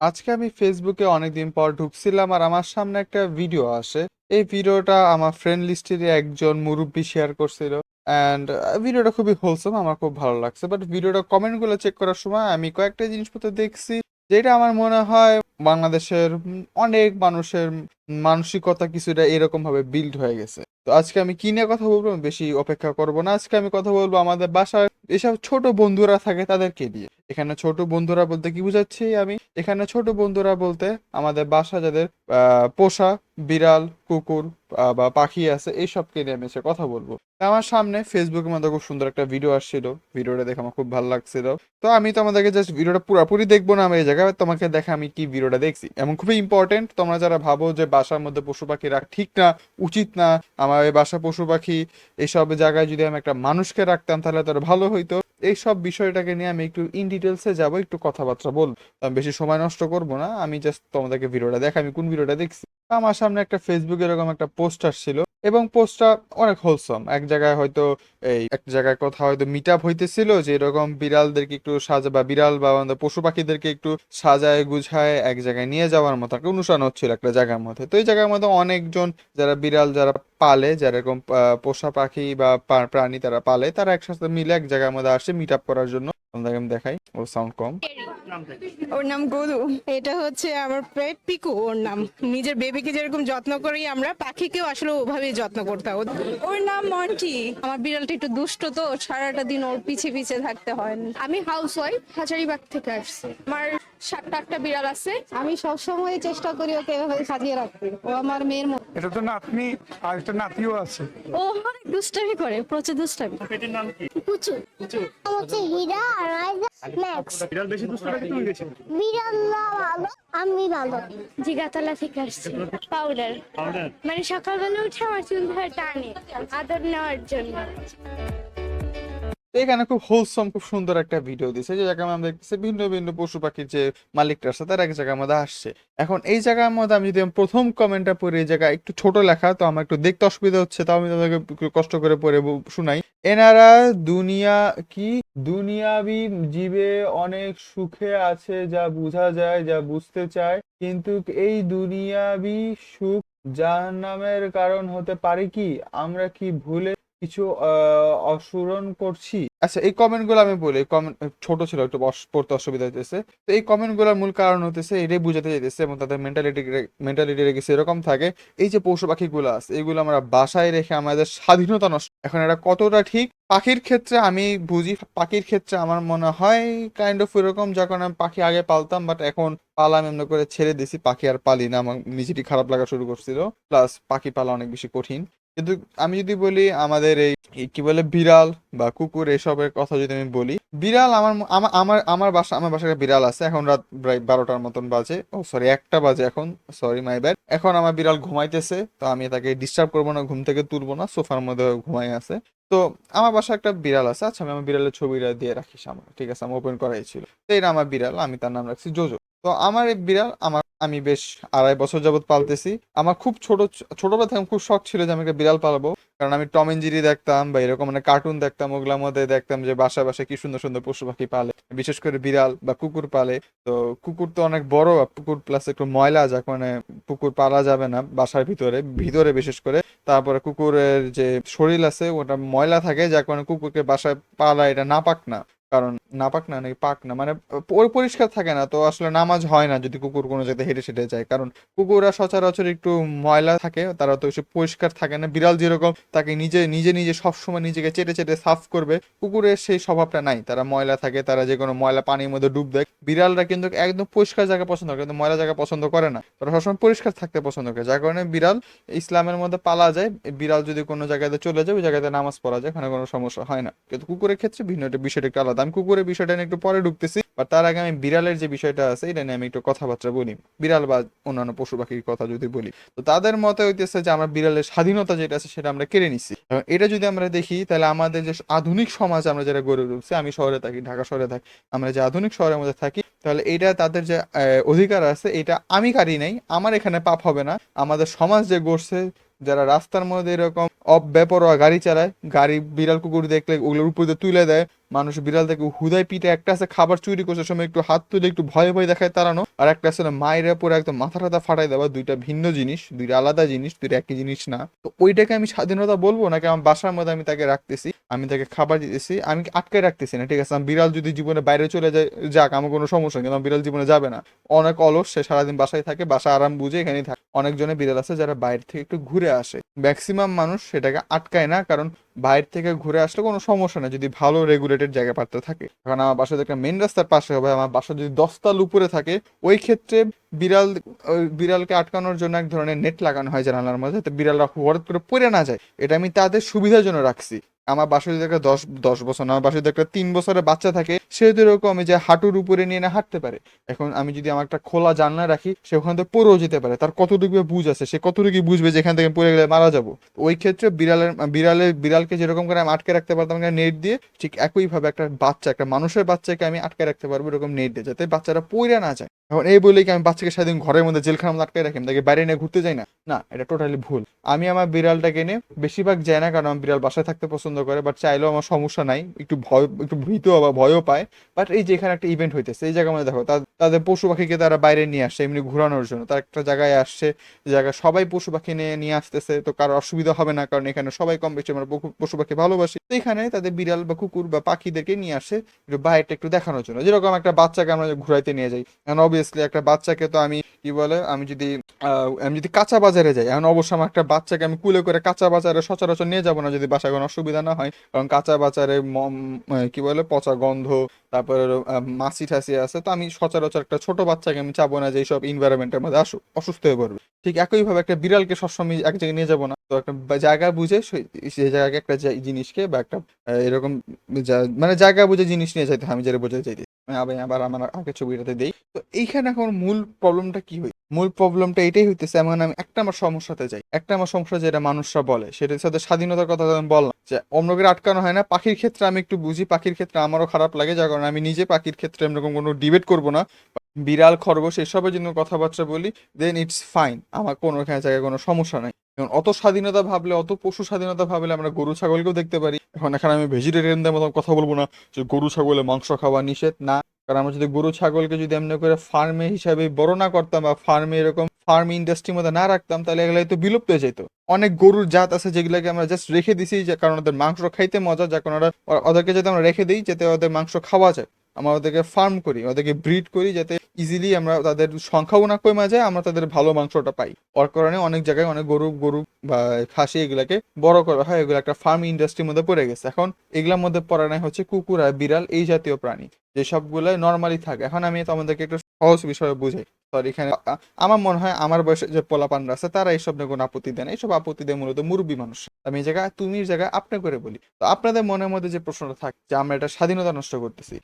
আজকে আমি ফেসবুকে অনেকদিন পর ঢুকছিলাম আর আমার সামনে একটা ভিডিও আসে। এই ভিডিওটা আমার ফ্রেন্ড লিস্টেরই একজন মুরব্বী শেয়ার করছিল। অ্যান্ড ভিডিওটা খুবই হোলসম আমার খুব ভালো লাগছে। বাট ভিডিওটা কমেন্টগুলো চেক করার সময় আমি কয়েকটা জিনিসপত্র দেখছি, যেটা আমার মনে হয় বাংলাদেশের অনেক মানুষের মানসিকতা কিছুটা এরকম ভাবে বিল্ড হয়ে গেছে। তো আজকে আমি কি নিয়ে কথা বলব বেশি অপেক্ষা করব না। আজকে আমি কথা বলব আমাদের বাসায় এসব ছোট বন্ধুরা থাকে তাদেরকে দিয়ে। এখানে ছোট বন্ধুরা বলতে কি বুঝাচ্ছি আমি? এখানে ছোট বন্ধুরা বলতে আমাদের বাসা যাদের পোষা, বিড়াল, কুকুর বা পাখি আছে এইসবকে নিয়ে আমি এসে কথা বলব। আমার সামনে ফেসবুকের মধ্যে খুব সুন্দর একটা ভিডিও আসছিল। ভিডিওটা দেখে আমার খুব ভালো লাগছিল। তো আমি তোমাদেরকে জাস্ট ভিডিওটা পুরোপুরি দেখব না আমি এই জায়গায়, তোমাকে দেখে আমি কি ভিডিওটা দেখছি। এবং খুবই ইম্পর্টেন্ট তোমরা যারা ভাবো যে বাসার মধ্যে পশু পাখি রাখ ঠিক না, উচিত না, আমার এই বাসা পশু পাখি এইসব জায়গায় যদি আমি একটা মানুষকে রাখতাম তাহলে তার ভালো হইতো এইসব বিষয়টাকে নিয়ে আমি একটু ইন ডিটেলসে যাব, একটু কথাবার্তা বলব। আমি বেশি সময় নষ্ট করব না, আমি জাস্ট তোমাদেরকে ভিডিওটা দেখ আমি কোন ভিডিওটা দেখছি। আমার সামনে একটা ফেসবুকে এরকম একটা পোস্ট আসছিল। এবং পোস্টটা অনেক হোলসম এক জায়গায় হয়তো এই, এক জায়গায় কোথাও হয়তো মিট আপ হইতেছিল যে এরকম বিড়ালদেরকে একটু সাজা, বা বিড়াল বা পশু পাখিদেরকে একটু সাজায়, গুছায়, এক জায়গায় নিয়ে যাওয়ার মতো একটা অনুষ্ঠান হচ্ছিল একটা জায়গার মধ্যে। তো এই জায়গার মধ্যে অনেকজন যারা বিড়াল যারা পালে, যারা এরকম পোষা পাখি বা প্রাণী তারা পালে, তারা একসাথে মিলে এক জায়গার মধ্যে আসে মিট আপ করার জন্য। আমি দেখাই ও সাউন্ড কম। ওর নাম গরু। এটা হচ্ছে আমার পেট পিকু ওর নাম। নিজের বেবিকে যেরকম যত্ন করি আমরা পাখিকেও আসলে ওভাবেই যত্ন করতে হয়। ওর নাম মন্টি। আমার বিড়ালটা একটু দুষ্ট তো সারাটা দিন ওর পিছে পিছে থাকতে হয় আমি হাউস ওয়াইফ হাজারিবাগ থেকে আসছি। আমার সাতটা আটটা বিড়াল আছে। আমি সবসময় চেষ্টা করি ওকে এভাবে সাজিয়ে রাখতে। ও আমার মেয়ের মতো। এটা তো নাতনি আর একটা নাতিও আছে। ও অনেক দুষ্টামি করে প্রচুর দুষ্টামি। কুচু হচ্ছে হীরা। আর ম্যাক্স বিড়াল বেশি দুষ্ট লাগে তুমি গেছি? বিড়াল্লা ভালো আমি ভালো। জিগাতলা থেকে আসছি। পাউডার মানে সকালবেলা উঠে আমার চুল ধরে টানে আদর নেওয়ার জন্য। এখানে খুব হোলসম খুব সুন্দর একটা ভিডিও দিছে যে জায়গায় আমরা দেখতেছি ভিন্ন ভিন্ন পশু পাখির যে মালিকটা আছে তারা এক জায়গার মধ্যে আসছে। এখন এই জায়গার মধ্যে আমি যদি প্রথম কমেন্টটা পড়ি এই জায়গায় একটু ছোট লেখা তো আমার একটু দেখতে অসুবিধা হচ্ছে তাও আমি তাদেরকে কষ্ট করে পড়ে শুনাই। এনারা দুনিয়া, কি? দুনিয়াবি জীবে অনেক সুখে আছে যা বোঝা যায়, যা বুঝতে চায়। কিন্তু এই দুনিয়াবি সুখ জাহান্নামের কারণ হতে পারে কি? আমরা কি ভুলে কিছু আহ, অসুরন করছি। আচ্ছা এই কমেন্টগুলো আমি বলি। কমেন্ট ছোট ছিল একটু পড়তে অসুবিধা হইতেছে। তো এই কমেন্টগুলোর মূল কারণ হতেছে এটাই বুঝাতে চাইতেছে এবং তাদের মেন্টালিটি মেন্টালিটি রেখেছে এরকম থাকে। এই যে পশু পাখিগুলো আছে এগুলো আমরা বাসায় রেখে আমাদের স্বাধীনতা নষ্ট এখন এটা কতটা ঠিক? পাখির ক্ষেত্রে আমি বুঝি পাখির ক্ষেত্রে আমার মনে হয় কাইন্ড অফ এরকম যখন আমি পাখি আগে পালতাম বাট এখন পালা এমনি করে ছেড়ে দিছি পাখি আর পালি না আমার নিজেরই খারাপ লাগা শুরু করছিল। প্লাস পাখি পালা অনেক বেশি কঠিন। কিন্তু আমি যদি বলি আমাদের এই কি বলে বিড়াল বা কুকুর এসবের কথা যদি আমি বলি, বিড়াল আমার আমার আমার বাসা, আমার বাসায় বিড়াল আছে, এখন রাত প্রায় বারোটার মতন বাজে। ও সরি একটা বাজে এখন সরি মাই ব্যাড এখন আমার বিড়াল ঘুমাইতেছে, তো আমি তাকে ডিস্টার্ব করব না, ঘুম থেকে তুলবো না, সোফার মধ্যে ঘুমাই আছে। তো আমার বাসায় একটা বিড়াল আছে আচ্ছা আমি আমার বিড়ালের ছবিটা দিয়ে রাখি সামনে, ঠিক আছে, আমি ওপেন করাই ছিল। তো এটা আমার বিড়াল, আমি তার নাম রাখছি জোজো। তো আমার এই বিড়াল আমার আমি বেশ আড়াই বছর যাবত পালতেছি। আমার খুব ছোট, ছোটবেলা থেকে খুব শখ ছিল যে আমি একটা বিড়াল পালবো। কারণ আমি টম এন্ড জেরি দেখতাম বা এরকম মানে কার্টুন দেখতাম, ওগুলোর মধ্যে দেখতাম যে বাসায় বাসায় কি সুন্দর সুন্দর পশু পাখি পালে। বিশেষ করে বিড়াল বা কুকুর পালে। তো কুকুর তো অনেক বড় কুকুর প্লাস একটু ময়লা যাক মানে কুকুর পালা যাবে না বাসার ভিতরে ভিতরে বিশেষ করে। তারপরে কুকুরের যে শরীর আছে, ওটা ময়লা থাকে, যার কারণে কুকুরকে বাসায় পালা এটা না পাক না। কারণ নাপাক না নাকি পাক না মানে পরিষ্কার থাকে না, তো আসলে নামাজ হয় না যদি কুকুর কোনো জায়গায় হেঁটে সেটে যায়, কারণ কুকুররা সচরাচর একটু ময়লা থাকে, তারা তো সে পরিষ্কার থাকে না, বিড়াল যেরকম তাকে নিজে নিজে নিজে সবসময় নিজেকে চেটে চেটে সাফ করবে, কুকুরের সেই স্বভাবটা নাই, তারা ময়লা থাকে, তারা যে কোনো ময়লা পানির মধ্যে ডুব দেয়, বিড়ালরা কিন্তু একদম পরিষ্কার জায়গা পছন্দ করে, কিন্তু ময়লা জায়গা পছন্দ করে না, তারা সবসময় পরিষ্কার থাকতে পছন্দ করে, যার কারণে বিড়াল ইসলামের মধ্যে পালা যায়, বিড়াল যদি কোনো জায়গাতে চলে যায়, ওই জায়গাতে নামাজ পড়া যায়, ওখানে কোনো সমস্যা হয় না, কিন্তু কুকুরের ক্ষেত্রে ভিন্ন একটা বিষয়টা একটু আলাদা আমি কুকুরের বিষয়টা নিয়ে একটু পরে ঢুকতেছি বা তার আগে আমি বিড়ালের যে বিষয়টা আছে, এটা নিয়ে আমি একটু কথাবার্তা বলি। বিড়াল বা অন্যান্য পশু পাখির কথা যদি বলি। তো তাদের মতে হইতেছে যে আমরা বিড়ালের স্বাধীনতা যেটা আছে, সেটা আমরা কেড়ে নিচ্ছি এবং এটা যদি আমরা দেখি, তাহলে আমাদের যে আধুনিক সমাজ আমরা যারা গড়ে উঠছি আমি শহরে থাকি, ঢাকা শহরে থাকি, আমরা যে আধুনিক শহরের মধ্যে থাকি, তাহলে এটা তাদের যে অধিকার আছে, এটা আমি কারি নাই, আমার এখানে পাপ হবে না। আমাদের সমাজ যে গড়ছে, যারা রাস্তার মধ্যে এরকম অব্যাপরোয়া গাড়ি চালায়, গাড়ি বিড়াল কুকুর দেখলে ওগুলোর উপর দিয়ে তুলে দেয় মানুষ বিড়াল থেকে হুদায় পিঠে একটা আছে, খাবার চুরি করছে, সময় একটু হাত তুলে একটু ভয়ে ভয়ে দেখায় তাড়ানো। আর একটা আছে মায়ের পরে একদম মাথা টাথা ফাটাই দেওয়া, দুইটা ভিন্ন জিনিস, দুইটা আলাদা জিনিস, দুইটা একই জিনিস না। তো ওইটাকে আমি স্বাধীনতা বলব নাকি আমার বাসার মধ্যে আমি তাকে রাখতেছি? আমি তাকে খাবার দিতেছি, আমি আটকে রাখতেছি না? ঠিক আছে, আমার বিড়াল যদি জীবনে বাইরে চলে যায়, যাক, আমার কোনো সমস্যা কিন্তু বিড়াল জীবনে যাবে না। অনেক অলস, সে সারাদিন বাসায় থাকে বাসা আরাম বুঝে এখানেই থাকে। অনেকজনের বিড়াল আছে যারা বাইরে থেকে একটু ঘুরে আসে। ম্যাক্সিমাম মানুষ সেটাকে আটকায় না, কারণ বাইরে থেকে ঘুরে আসলে কোনো সমস্যা নেই, যদি ভালো রেগুলেটেড জায়গা পাত্র থাকে। কারণ আমার বাসা একটা মেন রাস্তার পাশে হবে, আমার বাসা যদি দশতাল উপরে থাকে, ওই ক্ষেত্রে বিড়াল বিড়ালকে আটকানোর জন্য এক ধরনের নেট লাগানো হয় জানালার মধ্যে তো বিড়ালরা হঠাৎ করে পড়ে না যায়। এটা আমি তাদের সুবিধার জন্য রাখছি। আমার বাসায় যদি একটা দশ দশ বছর আমার বাসায় যদি একটা তিন বছরের বাচ্চা থাকে, সে যদি এরকম যে হাঁটুর উপরে নিয়ে না হাঁটতে পারে, এখন আমি যদি আমার একটা খোলা জানলা রাখি, সে ওখান থেকে পড়েও যেতে পারে। তার কতটুকু বুঝ আছে, সে কতটুকু বুঝবে যে এখান থেকে পড়ে গেলে মারা যাব? ওই ক্ষেত্রে বিড়ালের বিড়ালের বিড়ালকে যেরকম করে আমি আটকে রাখতে পারতাম নেট দিয়ে, ঠিক একইভাবে একটা বাচ্চা, একটা মানুষের বাচ্চাকে আমি আটকে রাখতে পারব এরকম নেট দিয়ে, যাতে বাচ্চারা পড়ে না যায়। এখন এই বলেই কি আমি বাচ্চাকে সারাদিন ঘরের মধ্যে জেলখানার মধ্যে আটকে রাখি তাকে বাইরে নিয়ে ঘুরতে যাই না? না, এটা টোটালি ভুল। আমি আমার বিড়ালটাকে নিয়ে বেশিরভাগ যাই না, কারণ আমার বিড়াল বাসায় থাকতে পছন্দ করে বাট চাইলেও আমার সমস্যা নাই। একটু ভয়, একটু ভীত বা ভয়ও পায়। বাট এই যে এখানে একটা ইভেন্ট হইতেছে, এই জায়গার মধ্যে দেখো তাদের পশু পাখিকে তারা বাইরে নিয়ে আসছে এমনি ঘোরানোর জন্য। তার একটা জায়গায় আসছে জায়গায় সবাই পশু পাখি নিয়ে নিয়ে আসতেছে, তো কারও অসুবিধা হবে না, কারণ এখানে সবাই কম বেশি আমরা পশু- পাখি ভালোবাসি। তো এখানে তাদের বিড়াল বা কুকুর বা পাখিদেরকে নিয়ে আসে, একটু বাইরেটা একটু দেখানোর জন্য। যেরকম একটা বাচ্চাকে আমরা ঘুরাইতে নিয়ে যাই। এখন অবভিয়াসলি একটা বাচ্চাকে তো আমি, কি বলে, আমি যদি আমি যদি কাঁচা বাজারে যাই, এখন অবশ্যই আমার একটা বাচ্চাকে আমি কুলে করে কাঁচা বাজারে সচরাচর নিয়ে যাব না যদি বাসায় কোনো অসুবিধা না হয়। কারণ কাঁচা বাজারে কি বলে, পচা গন্ধ, তারপরে মাছি ঠাসি আছে, তো আমি সচরাচর একটা ছোট বাচ্চাকে আমি চাবো না যে এইসব ইনভায়রনমেন্টের মধ্যে আসুক, অসুস্থ হয়ে পড়বে। ঠিক একইভাবে একটা বিড়ালকে সবসময় এক জায়গায় নিয়ে যাব না। তো একটা জায়গা বুঝে সেই জায়গায় একটা জিনিসকে বা একটা এরকম মানে জায়গা বুঝে জিনিস নিয়ে যাইতে আমি যেটা বোঝাতে চাইতে। আমি আবার আমার আগে ছবিটাতে দেই। তো এইখানে এখন মূল প্রবলেমটা কি হয় মূল প্রবলেমটা এটাই হইতেছে, এমন আমি একটা আমার সমস্যাতে যাই। একটা আমার সমস্যা যেটা মানুষরা বলে সেটা সাথে স্বাধীনতার কথা আমি বললাম, যে অন্যকে আটকানো হয় না, পাখির ক্ষেত্রে আমি একটু বুঝি, পাখির ক্ষেত্রে আমারও খারাপ লাগে, যার কারণে আমি নিজে পাখির ক্ষেত্রে এরকম কোনো ডিবেট করব না বিড়াল, খরগোশ, এসবের জন্য কথাবার্তা বলি দেন ইটস ফাইন আমার কোনো জায়গায় কোনো সমস্যা নাই। এখন অত স্বাধীনতা ভাবলে, অত পশু স্বাধীনতা ভাবলে আমরা গরু, ছাগলকেও দেখতে পারি। এখন এখানে আমি ভেজিটেরিয়ানদের মতো কথা বলব না, যে গরু ছাগলে মাংস খাওয়া নিষেধ, না। কারণ আমরা যদি গরু, ছাগলকে যদি এমনি করে ফার্মে হিসাবে বড় না করতাম বা ফার্মে এরকম ফার্ম ইন্ডাস্ট্রির মধ্যে না রাখতাম, তাহলে এগুলো তো বিলুপ্ত হয়ে যেত। অনেক গরুর জাত আছে যেগুলোকে আমরা জাস্ট রেখে দিছি, যে কারণ ওদের মাংস খাইতে মজা, যার কারণ ওরা ওদেরকে যাতে আমরা রেখে দিই, যাতে ওদের মাংস খাওয়া যায়। আমরা ওদেরকে ফার্ম করি, ওদেরকে ব্রিড করি যাতে ইজিলি আমরা তাদের সংখ্যাও না কমে যায়, আমরা তাদের ভালো মাংসটা পাই। ওর কারণে অনেক জায়গায় অনেক গরু গরু বা খাসি এগুলাকে বড় করা হয়, এগুলো একটা ফার্ম ইন্ডাস্ট্রির মধ্যে পড়ে গেছে। এখন এগুলোর মধ্যে পড়া নাই হচ্ছে কুকুর আর বিড়াল, এই জাতীয় প্রাণী। যে সবগুলো নর্মালি থাকে। এখন আমি তোমাদেরকে একটা সহজ বিষয়ে বুঝাই। এখানে আমার মনে হয় আমার বয়সে যে পোলাপানরা আছে, তারা এইসব নিয়ে কোনো আপত্তি দেয় না। এইসব আপত্তি দেয় মূলত মুরব্বী মানুষ। আমি এই জায়গায়, তুমি জায়গায় আপনি করে বলি। তো আপনাদের মনের মধ্যে যে প্রশ্নটা থাকে, যে আমরা এটা স্বাধীনতা নষ্ট করতেছি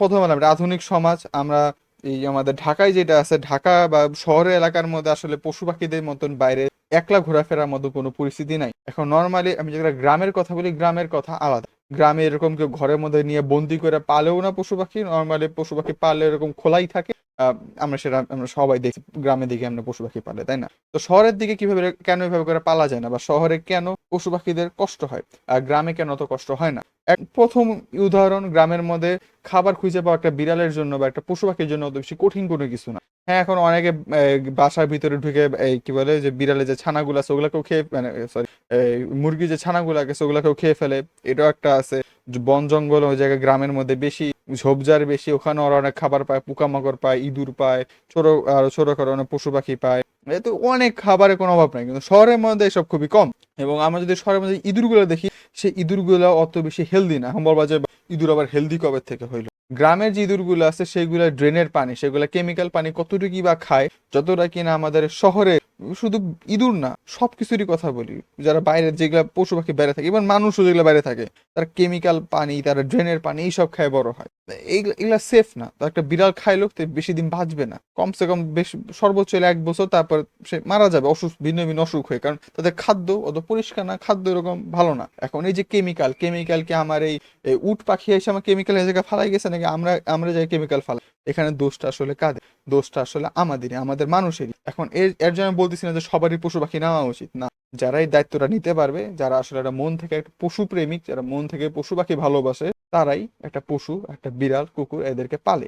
প্রথম এটা আধুনিক সমাজ, আমরা এই আমাদের ঢাকায় যেটা আছে, ঢাকা বা শহরের এলাকার মধ্যে আসলে পশু পাখিদের মতন বাইরে একলা ঘোরাফেরার মতো কোনো পরিস্থিতি নাই। এখন নর্মালি আমি যেটা গ্রামের কথা বলি, গ্রামের কথা আলাদা। গ্রামে এরকম কেউ ঘরের মধ্যে নিয়ে বন্দি করে পালেও না পশু পাখি নর্মালি পশু পাখি পালে এরকম খোলাই থাকে। আমরা সেটা, আমরা সবাই দেখি গ্রামে দিকে আমরা পশু পাখি পালে, তাই না? তো শহরের দিকে কীভাবে কেন এভাবে করে পালা যায় না? বা শহরে কেন পশু পাখিদের কষ্ট হয়? আর গ্রামে কেন অত কষ্ট হয় না? এক প্রথম উদাহরণ, গ্রামের মধ্যে খাবার খুঁজে পাওয়া একটা বিড়ালের জন্য বা একটা পশু পাখির জন্য অত বেশি কঠিন কোনো কিছু না। হ্যাঁ এখন অনেকে বাসার ভিতরে ঢুকে এই কি বলে, যে বিড়ালে যে ছানাগুলো আছে, ওগুলাকেও খেয়ে মানে সরি মুরগি যে ছানাগুলো আছে, ওগুলাকেও খেয়ে ফেলে। এটাও একটা আছে, বন জঙ্গল ওই জায়গায় গ্রামের মধ্যে বেশি ঝোপঝাড় বেশি, ওখানে ওরা অনেক খাবার পায়, পোকামাকড় পায়, ইঁদুর পায়, ছোট, আরও ছোট খাটো অনেক পশু পাখি পায়। এ তো অনেক খাবারের কোনো অভাব নাই, কিন্তু শহরের মধ্যে এসব খুবই কম। এবং আমরা যদি শহরের মধ্যে ইঁদুরগুলো দেখি, সেই ইঁদুরগুলো অত বেশি হেলদি না। এখন বলবা যে ইঁদুর আবার হেলদি কবে থেকে হইল? গ্রামের যে ইঁদুরগুলো আছে, সেগুলো ড্রেনের পানি, সেগুলো কেমিক্যাল পানি কতটুকুই বা খায়, যতটা কিনা আমাদের শহরে শুধু ইঁদুর না, সব কিছুরই কথা বলি। যারা বাইরে যেগুলা পশু পাখি বাইরে থাকে এবং মানুষও যেগুলো বাইরে থাকে, তারা কেমিক্যাল পানি, তারা ড্রেনের পানি, এইসব খায় বড় হয়। এগুলা সেফ না। তো একটা বিড়াল তো বেশি দিন বাঁচবে না। কমসে কম বেশ, সর্বোচ্চ এক বছর, তারপর সে মারা যাবে, অসুস্থ, ভিন্ন ভিন্ন অসুখ হয়ে। কারণ তাদের খাদ্য অত পরিষ্কার না, খাদ্য এরকম ভালো না। এখন এই যে কেমিক্যাল কেমিক্যালকে আমার এই উট পাখি এসে আমার কেমিক্যাল এই জায়গায় ফালাই গেছে, নাকি আমরা আমরা যাই কেমিক্যাল ফালাই? এখানে দোষটা আসলে কাদের? দোষটা আসলে আমাদেরই, আমাদের মানুষেরই। এখন এর এর জন্য বলতেছি না যে সবারই পশু পাখি নেওয়া উচিত না যারা এই দায়িত্বটা নিতে পারবে, যারা আসলে একটা মন থেকে একটা পশু প্রেমিক যারা মন থেকে পশু পাখি ভালোবাসে, তারাই একটা পশু, একটা বিড়াল, কুকুর এদেরকে পালে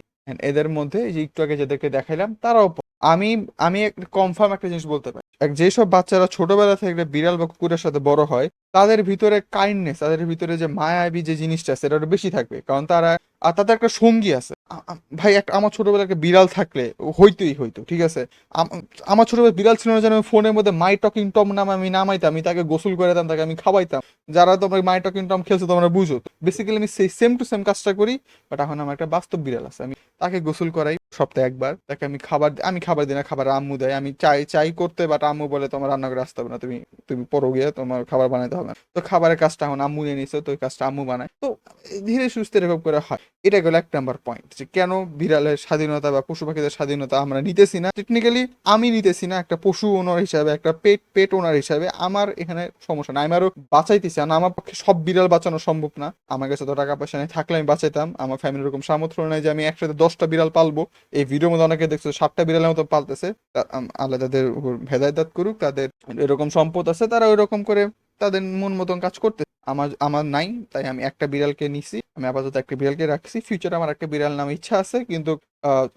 এদের মধ্যে যে একটু আগে যাদেরকে দেখাইলাম, তারাও। আমি আমি কনফার্ম একটা জিনিস বলতে পারি যেসব বাচ্চারা ছোটবেলা থেকে বিড়াল বা কুকুরের সাথে বড় হয়, তাদের ভিতরে কাইন্ডনেস তাদের ভিতরে যে মায়াবী যে জিনিসটা সেটা বেশি থাকবে। কারণ তারা, আর তাদের একটা সঙ্গী আছে। ভাই একটা আমার ছোটবেলায় একটা বিড়াল থাকলে, হইতোই, হইতো, ঠিক আছে? আমার ছোটবেলায় বিড়াল ছিল না যেন ফোনের মধ্যে মাই টকিং টম নাম আমি নামাইতাম, আমি তাকে গোসল করে দিতাম তাকে আমি খাওয়াইতাম। যারা তোমরা মাই টকিং টম খেলছো, তোমরা বুঝো। বেসিক্যালি আমি সেই সেম টু সেম কাজটা করি বাট এখন আমার একটা বাস্তব বিড়াল আছে, আমি তাকে গোসল করাই। সপ্তাহে একবার। তাকে আমি খাবার আমি খাবার দিই না, খাবার আম্মু দেয়। আমি চাই চাই করতে বাট আম্মু বলে, তোমার রান্না করে আসতে হবে না, তুমি তুমি পরো গিয়ে, তোমার খাবার বানাতে হবে না। তো খাবারের কাজটা এখন আম্মু নিয়ে নিছো, তো ওই কাজটা আম্মু বানায়। তো ধীরে সুস্থ এরকম করে হয়। এটা গেল এক নাম্বার পয়েন্ট যে কেন বিড়ালের স্বাধীনতা বা পশু পাখিদের স্বাধীনতা আমরা নিতেছি না? টেকনিক্যালি আমি নিতেছি না, একটা পশু ওনার হিসাবে, একটা পেট পেট ওনার হিসাবে আমার এখানে সমস্যা নাই। আমি আরও বাঁচাইতেছি, আর আমার পক্ষে সব বিড়াল বাঁচানো সম্ভব না। আমার কাছে তো টাকা পয়সা নেই, থাকলে আমি বাঁচাইতাম। আমার ফ্যামিলির এরকম সামর্থ্য নাই যে আমি একসাথে দশটা বিড়াল পালবো। এই ভিডিওর মধ্যে অনেকে দেখছ সাতটা বিড়ালের মতো পালতেছে। আল্লাহ তাদের ভেদায়দাত করুক, তাদের এরকম সম্পদ আছে, তারা ওইরকম করে তাদের মন মতন কাজ করতে আমার আমার নাই, তাই আমি একটা বিড়ালকে নিছি, আমি আপাতত একটা বিড়ালকে রাখছি। ফিউচারে আমার একটা বিড়াল নামে ইচ্ছা আছে, কিন্তু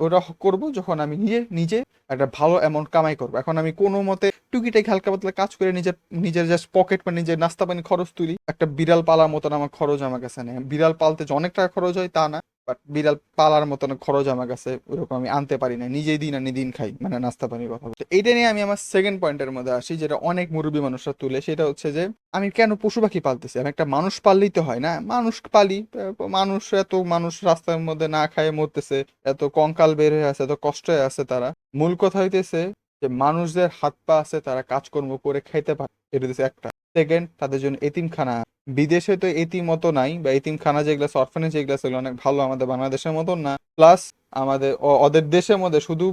ওটা করব যখন আমি নিজে নিজে একটা ভালো অ্যামাউন্ট কামাই করব। এখন আমি কোনো মতে টুকিটাই হালকা পাতলা কাজ করে নিজের নিজের জাস্ট পকেট বা নিজের নাস্তা পানি খরচ তুলি। একটা বিড়াল পালার মতন আমার খরচ আমার কাছে নেই। বিড়াল পালতে যে অনেক টাকা খরচ হয়, তা না। বাট বিড়াল পালার মতন খরচ আমার কাছে ওরকম আমি আনতে পারি না। নিজেই দিন আনি, দিন খাই মানে নাস্তা পানির কথা বলতে। এইটা নিয়ে আমি আমার সেকেন্ড পয়েন্টের মধ্যে আসি, যেটা অনেক মুরব্বী মানুষরা তুলে, সেটা হচ্ছে যে, আমি কেন পশু পাখি পালতেছি? আমি একটা মানুষ পাললেই তো হয় না। মানুষ পালি, মানুষ এত মানুষ রাস্তার মধ্যে না খায় মরতেছে, এত কঙ্কাল বের হয়ে আছে, এত কষ্ট হয়ে আছে তারা। মূল কথা হইতেছে যে, মানুষদের হাত পা আছে, তারা কাজকর্ম করে খাইতে পারে। এটা হচ্ছে একটা। সেকেন্ড, তাদের জন্য এতিমখানা। বিদেশে তো এতিম মতো নাই, বা এতিমখানা যেগুলো অরফানেজ যেগুলো সেগুলো অনেক ভালো আমাদের বাংলাদেশের মতন না। প্লাস আমাদের ওদের দেশের মধ্যে শুধু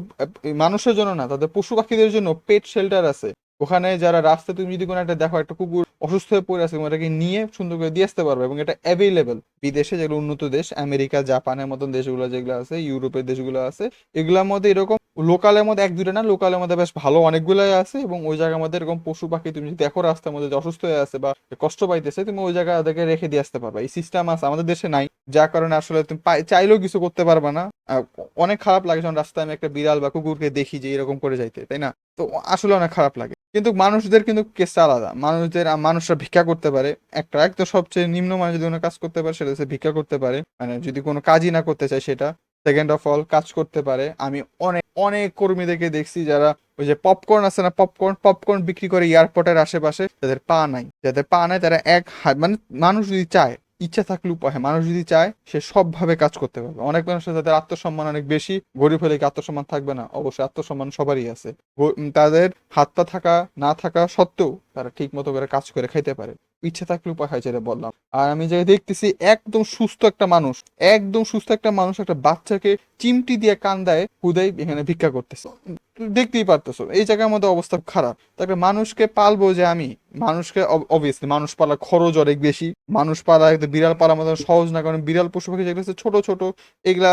মানুষের জন্য না, তাদের পশু পাখিদের জন্য পেট শেল্টার আছে। ওখানে যারা রাস্তায় তুমি যদি কোনো একটা দেখো, একটা কুকুর অসুস্থ হয়ে পড়ে আছে ওটাকে নিয়ে সুন্দর করে দিয়ে আসতে পারবে এবং এটা অ্যাভেলেবেল বিদেশে যেগুলো উন্নত দেশ, আমেরিকা, জাপানের মতন দেশগুলো যেগুলো আছে, ইউরোপের দেশগুলো আছে, এগুলোর মধ্যে এরকম লোকালের মধ্যে এক দুটো না লোকালের মধ্যে বেশ ভালো অনেকগুলাই আছে এবং ওই জায়গার মধ্যে এরকম পশু পাখি তুমি যদি দেখো রাস্তার মধ্যে অসুস্থ হয়ে আছে বা কষ্ট পাইতেছে, তুমি ওই জায়গায় ওদেরকে রেখে দিয়ে আসতে পারবে। এই সিস্টেম আছে, আমাদের দেশে নাই, যার কারণে আসলে তুমি চাইলেও কিছু করতে পারবে না। অনেক খারাপ লাগে যখন রাস্তায় আমি একটা বিড়াল বা কুকুরকে দেখি যে এরকম করে যাইতে, তাই না? তো আসলে অনেক খারাপ লাগে। কিন্তু মানুষদের কিন্তু কেসটা আলাদা। মানুষদের, মানুষরা ভিক্ষা করতে পারে। একটা একদম সবচেয়ে নিম্ন মানুষ যদি কোনো কাজ করতে পারে, সেটা হচ্ছে ভিক্ষা করতে পারে। মানে যদি কোনো কাজই না করতে চায় সেটা। সেকেন্ড অফ অল কাজ করতে পারে। আমি অনেক অনেক কর্মীদেরকে দেখছি যারা ওই যে পপকর্ন আছে না পপকর্ন পপকর্ন বিক্রি করে এয়ারপোর্টের আশেপাশে যাদের পা নাই। যাদের পা নাই, তারা এক হাত মানে মানুষ যদি চায়, ইচ্ছা থাকলে উপায়। মানুষ যদি চায়, সে সবভাবে কাজ করতে পারবে। অনেক মানুষের তাদের আত্মসম্মান অনেক বেশি। গরিব হলে কি আত্মসম্মান থাকবে না? অবশ্যই আত্মসম্মান সবারই আছে। তাদের হাত পা থাকা, না থাকা সত্ত্বেও তারা ঠিক মতো করে কাজ করে খাইতে পারে। ইচ্ছে থাকলে উপায় হয় যেটা বললাম। আর আমি যে দেখতেছি একদম সুস্থ একটা মানুষ, একদম সুস্থ একটা মানুষ একটা বাচ্চাকে চিমটি দিয়ে কান দেয়, হুদাই এখানে ভিক্ষা করতেছে। দেখতেই পারতেছো, এই জায়গার মধ্যে অবস্থা খারাপ। তো একটা মানুষকে পালবো যে আমি, মানুষকে অবভিয়াসলি মানুষ পালা খরচ অনেক বেশি। মানুষ পালা বিড়াল পালার মতো সহজ না, কারণ বিড়াল, পশু পাখি যেগুলো ছোট ছোট, এগুলা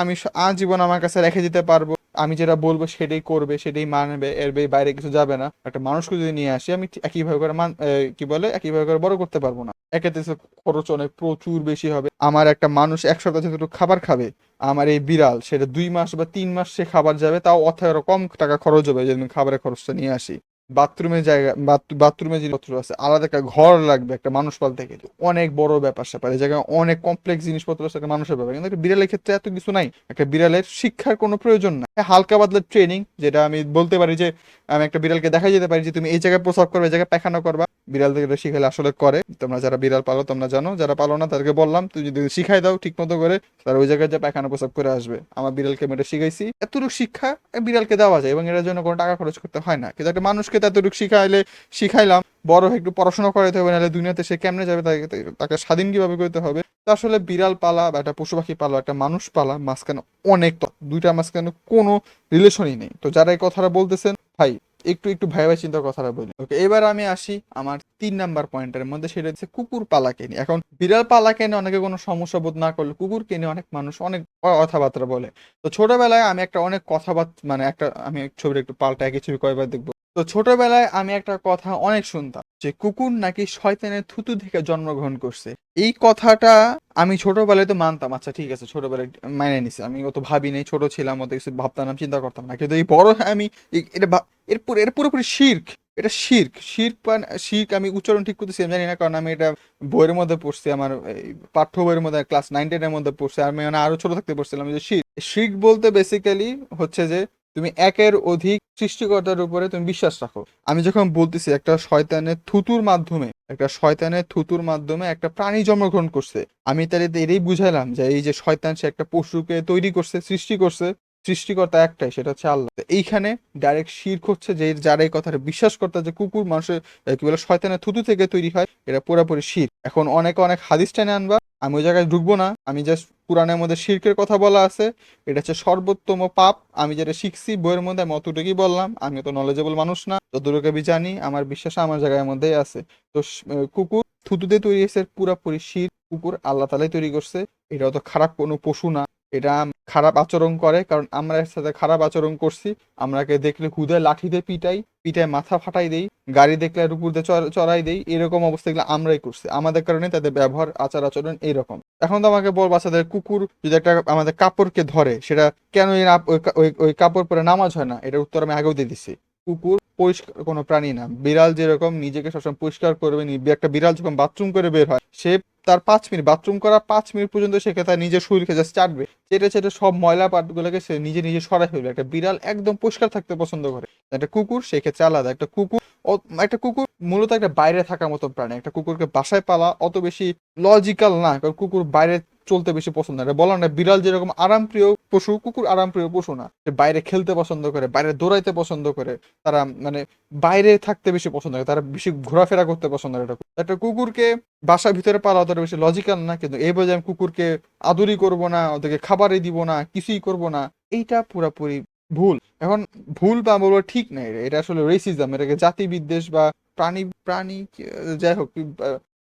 আমি আজীবন আমার কাছে রেখে দিতে পারব। আমি যেটা বলব সেটাই করবে, সেটাই মানবে, এর বাইরে কিছু যাবে না। একটা মানুষকে যদি নিয়ে আসি, আমি একইভাবে করে মান কি বলে, একইভাবে করে বড় করতে পারব না। এক্ষেত্রে খরচ অনেক প্রচুর বেশি হবে। আমার একটা মানুষ এক সপ্তাহ যতটুকু খাবার খাবে। আমার এই বিড়াল, সেটা দুই মাস বা তিন মাস সে খাবার যাবে, তাও অর্থাৎ কম টাকা খরচ হবে যদি আমি খাবারের খরচটা নিয়ে আসি। বাথরুমের জায়গা বাথরুমে জিনিসপত্র আছে আলাদা একটা ঘর লাগবে একটা মানুষ পালতে গেলে। অনেক বড় ব্যাপার স্যাপার এই জায়গায় অনেক কমপ্লেক্স জিনিসপত্র আছে একটা মানুষের ব্যাপার। কিন্তু একটা বিড়ালের ক্ষেত্রে এত কিছু নাই একটা বিড়ালের শিক্ষার কোনো প্রয়োজন হ্যাঁ, হালকা বাদলের ট্রেনিং যেটা আমি বলতে পারি যে আমি একটা বিড়ালকে দেখা যেতে পারি যে তুমি এই জায়গায় প্রসাব করবে এই জায়গায় পায়খানা করবা। বিড়াল থেকে এটা শিখালে আসলে করে। তোমরা যারা বিড়াল পালো, তোমরা জানো। যারা পালো না, তাদেরকে বললাম তুই যদি শিখাই দাও ঠিক মতো করে, তারা ওই জায়গায় যে পায়খানা প্রসাব করে আসবে। আমার বিড়ালকে আমি শিখাইছি। এতটুকু শিক্ষা বিড়ালকে দেওয়া যায় এবং এটার জন্য কোনো টাকা খরচ করতে হয় না। কিন্তু একটা মানুষকে এতটুকু শিখাইলে, শিখাইলাম, বড় একটু পড়াশোনা করাতে হবে, নাহলে দুনিয়াতে সে কেমনে যাবে, তাকে তাকে স্বাধীন কীভাবে করতে হবে? আসলে বিড়াল পালা বা একটা পশু পাখি পালা, একটা মানুষ পালা, মাঝখানে অনেক। দুইটা মাঝখানে কোনো রিলেশনই নেই। তো যারা এই কথাটা বলতেছেন, ভাই একটু একটু ভাই চিন্তা কথাটা বলি। ওকে এবার আমি আসি আমার তিন নাম্বার পয়েন্টের মধ্যে, সেটা হচ্ছে কুকুর পালা কেনে এখন বিড়াল পালা কেনে অনেকে কোনো সমস্যা বোধ না করলে কুকুর কেনে অনেক মানুষ অনেক কথাবার্তা বলে। তো ছোটবেলায় আমি একটা অনেক কথাবার্তা মানে একটা, আমি ছবিটা একটু পাল্টা একই ছবি কয়েকবার দেখব। তো ছোটবেলায় আমি একটা কথা অনেক শুনতাম যে কুকুর নাকি শয়তানের থুতু থেকে জন্মগ্রহণ করছে। এই কথাটা আমি ছোটবেলায় তো মানতাম। আচ্ছা ঠিক আছে, ছোটবেলায় মানে নিছি। আমি অত ভাবি নাই, ছোট ছিলাম, অত কিছু ভাবতাম না, চিন্তা করতাম না। কিন্তু এই বড় আমি এটা এর এর পুরোপুরি শির্ক। এটা শির্ক। শির্ক শির্ক আমি উচ্চারণ ঠিক করতেছি আমি জানি না, কারণ আমি এটা বইয়ের মধ্যে পড়ছি, আমার পাঠ্য বইয়ের মধ্যে ক্লাস নাইন টেনের মধ্যে পড়ছি আমি মানে আরও ছোট থাকতে পড়ছিলাম যে শির্ক। শির্ক বলতে বেসিক্যালি হচ্ছে যে তুমি একের অধিক সৃষ্টিকর্তার উপরে তুমি বিশ্বাস রাখো। আমি যখন বলতেছি একটা শয়তানের থুতুর মাধ্যমে, একটা শয়তানের থুতুর মাধ্যমে একটা প্রাণী জন্মগ্রহণ করছে, আমি তাহলে এটাই বুঝাইলাম যে এই যে শয়তান সে একটা পশুকে তৈরি করছে, সৃষ্টি করছে সৃষ্টিকর্তা একটাই, সেটা হচ্ছে আল্লাহ। এইখানে ডাইরেক্ট শির্ক হচ্ছে যে যারা এই কথাটা বিশ্বাস করতে যে কুকুর মানুষের কি বলে, শয়তানের থুতু থেকে তৈরি হয়, এটা পুরোপুরি শির এখন অনেকে অনেক হাদিস টেনে আনবা, আমি ওই জায়গায় ঢুকবো না, আমি জাস্ট কোরআনের মধ্যে শির্কের কথা বলা আছে, এটা হচ্ছে সর্বোত্তম পাপ, আমি যেটা শিখছি বইয়ের মধ্যে, আমি অতটুকুই বললাম, আমি তো নলেজেবল মানুষ না, যতটুকু আমি জানি, আমার বিশ্বাস আমার জায়গার মধ্যেই আছে। তো কুকুর থুতুতে তৈরি হয়েছে, পুরাপুরি শির কুকুর আল্লাহ তালাই তৈরি করছে এটা তো খারাপ কোনো পশু না। এটা খারাপ আচরণ করে, কারণ আমরা এর সাথে খারাপ আচরণ করছি। আমরাকে দেখলে কুদে লাঠি দিয়ে পিটাই, পিটায় মাথা ফাটাই দেই, গাড়ি দেখলে এর উপর দিয়ে চড়- চড়াই দেই, এরকম অবস্থাগুলো আমরাই করছি। আমাদের কারণে তাদের ব্যবহার, আচার আচরণ এইরকম। এখন তো আমাকে বল বাচ্চাদের কুকুর যদি একটা আমাদের কাপড়কে ধরে, সেটা কেন ওই কাপড় পরে নামাজ হয় না? এটা উত্তর আমি আগেও দিয়ে দিচ্ছি কুকুর পরিষ্কার কোনো প্রাণী না। বিড়াল যেরকম নিজেকে সবসময় পরিষ্কার করবে একটা বিড়াল যখন বাথরুম করে বের হয়, সে তার পাঁচ মিনিট বাথরুম করার পাঁচ মিনিট পর্যন্ত সে তার নিজের শরীরকে জাস্ট চাটবে। চেটে চেটে সব ময়লা পাটগুলোকে সে নিজে নিজে সরাই ফেলবে। একটা বিড়াল একদম পরিষ্কার থাকতে পছন্দ করে। একটা কুকুর, সে ক্ষেত্রে আলাদা। একটা কুকুর একটা কুকুর মূলত একটা বাইরে থাকার মতো প্রাণী। একটা কুকুরকে বাসায় পালা অত বেশি লজিক্যাল না, কারণ কুকুর বাইরে চলতে বেশি পছন্দ করে বলা না বিড়াল যেরকম আরামপ্রিয় পশু, কুকুর আরামপ্রিয় পশু না। বাইরে খেলতে পছন্দ করে, বাইরে দৌড়াইতে পছন্দ করে, তারা মানে বাইরে থাকতে বেশি পছন্দ করে, তারা বেশি ঘোরাফেরা করতে পছন্দ করে। একটা কুকুরকে বাসার ভিতরে পালা অতটা বেশি লজিক্যাল না, কিন্তু এই বলে আমি কুকুরকে আদরই করব না, ওদেরকে খাবারই দিব না, কিছুই করব না, এইটা পুরাপুরি ভুল। এখন ভুল বা বলব ঠিক নাই এটা। আসলে রেসিজম এটাকে জাতি বিদ্বেষ বা প্রাণী প্রাণী, যাই হোক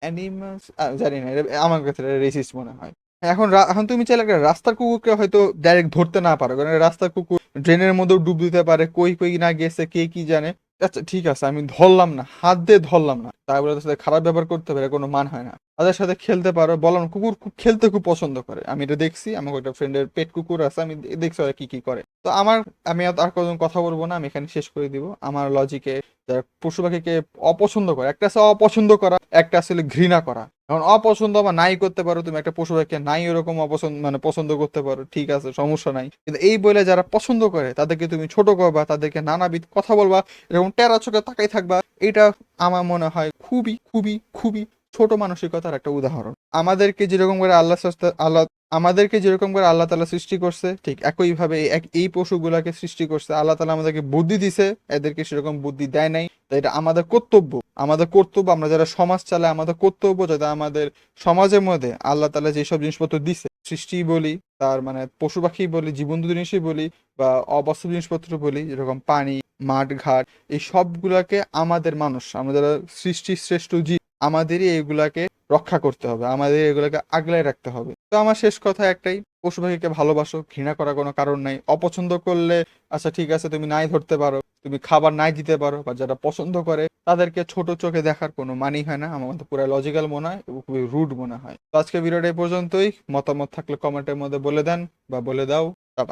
অ্যানিমালস জানি না আমার কাছে রেসিস্ট মনে হয়। এখন এখন তুমি চাইলে একটা রাস্তার কুকুরকে হয়তো ডাইরেক্ট ধরতে না পারো। কারণ রাস্তার কুকুর ড্রেনের মধ্যেও ডুব দিতে পারে, কই কই না গেছে, কে কি জানে। আচ্ছা ঠিক আছে, আমি ধরলাম না, হাত দিয়ে ধরলাম না। তাই বলে তাদের সাথে খারাপ ব্যবহার করতে পারে, কোনো মান হয় না। তাদের সাথে খেলতে পারো বললাম কুকুর খেলতে খুব পছন্দ করে। আমি এটা দেখছি আমার একটা ফ্রেন্ডের পেট কুকুর আছে, আমি দেখছি ওরা কি কি করে। তো আমার, আমি আর কোনো কথা বলব না, আমি এখানে শেষ করে দিব। আমার লজিকে যারা পশু পাখিকে অপছন্দ করে, একটা আছে অপছন্দ করা, একটা আসলে ঘৃণা করা। এখন অপছন্দ বা নাই করতে পারো, তুমি একটা পশু পাখিকে নাই এরকম অপছন্দ মানে পছন্দ করতে পারো, ঠিক আছে, সমস্যা নাই। কিন্তু এই বলে যারা পছন্দ করে, তাদেরকে তুমি ছোট করবা, তাদেরকে নানাবিধ কথা বলবা, এরকম টেরা চোখে তাকাই থাকবা, এটা আমার মনে হয় খুবই খুবই খুবই ছোট মানসিকতার একটা উদাহরণ। আমাদেরকে যেরকম করে আল্লাহ আল্লাহ, আমাদেরকে যেরকম করে আল্লাহ তালা সৃষ্টি করছে, ঠিক একইভাবে এক- এই পশুগুলাকে সৃষ্টি করছে, আল্লাহ তালা আমাদেরকে বুদ্ধি দিছে, এদেরকে সেরকম বুদ্ধি দেয় নাই। তাই এটা আমাদের কর্তব্য। আমাদের কর্তব্য, আমরা যারা সমাজ চালাই, আমাদের কর্তব্য যাতে আমাদের সমাজের মধ্যে আল্লাহ তালা যেসব জিনিসপত্র দিছে, সৃষ্টি বলি, তার মানে পশু পাখি বলি জীবন্ত জিনিসই বলি, বা অবাস্তব জিনিসপত্র বলি, যেরকম পানি মাঠ ঘাট এই সবগুলাকে আমাদের মানুষ আমরা যারা সৃষ্টির শ্রেষ্ঠ জীব, আমাদেরই এগুলাকে রক্ষা করতে হবে, আমাদের এগুলাকে আগলায় রাখতে হবে। তো আমার শেষ কথা একটাই, পশু পাখিকে ভালোবাসো, ঘৃণা করার কোনো কারণ নাই। অপছন্দ করলে আচ্ছা ঠিক আছে, তুমি নাই ধরতে পারো, তুমি খাবার নাই দিতে পারো, বা যারা পছন্দ করে, তাদেরকে ছোট চোখে দেখার কোনো মানি হয় না। আমার মতো পুরো লজিক্যাল মনে হয়, এবং খুবই রুড মনে হয়। তো আজকে ভিডিওটা এই পর্যন্তই। মতামত থাকলে কমেন্টের মধ্যে বলে দেন, বা বলে দাও।